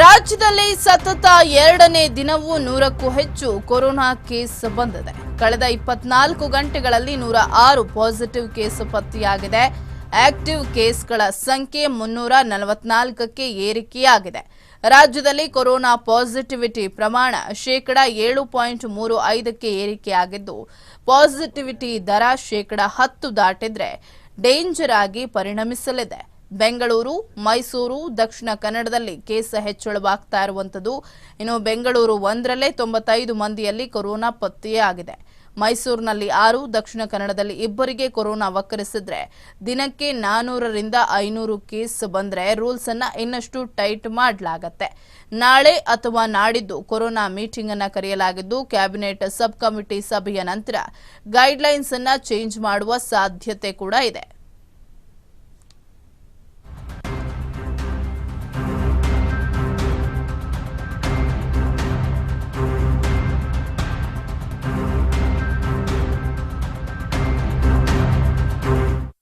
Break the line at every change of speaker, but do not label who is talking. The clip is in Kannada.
ರಾಜ್ಯದಲ್ಲಿ ಸತತ ಎರಡನೇ ದಿನವೂ ನೂರಕ್ಕೂ ಹೆಚ್ಚು ಕೊರೋನಾ ಕೇಸ್ ಬಂದಿದೆ. ಕಳೆದ ಇಪ್ಪತ್ನಾಲ್ಕು ಗಂಟೆಗಳಲ್ಲಿ ನೂರ ಆರು ಪಾಸಿಟಿವ್ ಕೇಸ್ ಪತ್ತೆಯಾಗಿದೆ. ಆಕ್ಟಿವ್ ಕೇಸ್ಗಳ ಸಂಖ್ಯೆ ಮುನ್ನೂರ ನಲವತ್ನಾಲ್ಕಕ್ಕೆ ಏರಿಕೆಯಾಗಿದೆ. ರಾಜ್ಯದಲ್ಲಿ ಕೊರೋನಾ ಪಾಸಿಟಿವಿಟಿ ಪ್ರಮಾಣ ಶೇಕಡ ಏಳು ಪಾಯಿಂಟ್ ಮೂರು ಐದಕ್ಕೆ ಏರಿಕೆಯಾಗಿದ್ದು, ಪಾಸಿಟಿವಿಟಿ ದರ ಶೇಕಡ ಹತ್ತು ದಾಟಿದ್ರೆ ಡೇಂಜರ್ ಆಗಿ ಪರಿಣಮಿಸಲಿದೆ. ಬೆಂಗಳೂರು, ಮೈಸೂರು, ದಕ್ಷಿಣ ಕನ್ನಡದಲ್ಲಿ ಕೇಸ್ ಹೆಚ್ಚಳವಾಗ್ತಾ ಇರುವಂಥದ್ದು. ಇನ್ನು ಬೆಂಗಳೂರು ಒಂದರಲ್ಲೇ ತೊಂಬತ್ತೈದು ಮಂದಿಯಲ್ಲಿ ಕೊರೋನಾ ಪತ್ತೆಯಾಗಿದೆ. ಮೈಸೂರಿನಲ್ಲಿ ಆರು, ದಕ್ಷಿಣ ಕನ್ನಡದಲ್ಲಿ ಇಬ್ಬರಿಗೆ ಕೊರೋನಾ ವಕ್ಕರಿಸಿದ್ರೆ ದಿನಕ್ಕೆ ನಾನೂರರಿಂದ ಐನೂರು ಕೇಸ್ ಬಂದ್ರೆ ರೂಲ್ಸ್ ಅನ್ನ ಇನ್ನಷ್ಟು ಟೈಟ್ ಮಾಡಲಾಗತ್ತೆ. ನಾಳೆ ಅಥವಾ ನಾಡಿದ್ದು ಕೊರೋನಾ ಮೀಟಿಂಗ್ ಅನ್ನ ಕರೆಯಲಾಗಿದ್ದು ಕ್ಯಾಬಿನೆಟ್ ಸಬ್ ಕಮಿಟಿ ಸಭೆಯ ನಂತರ ಗೈಡ್ಲೈನ್ಸ್ ಅನ್ನ ಚೇಂಜ್ ಮಾಡುವ ಸಾಧ್ಯತೆ ಕೂಡ ಇದೆ.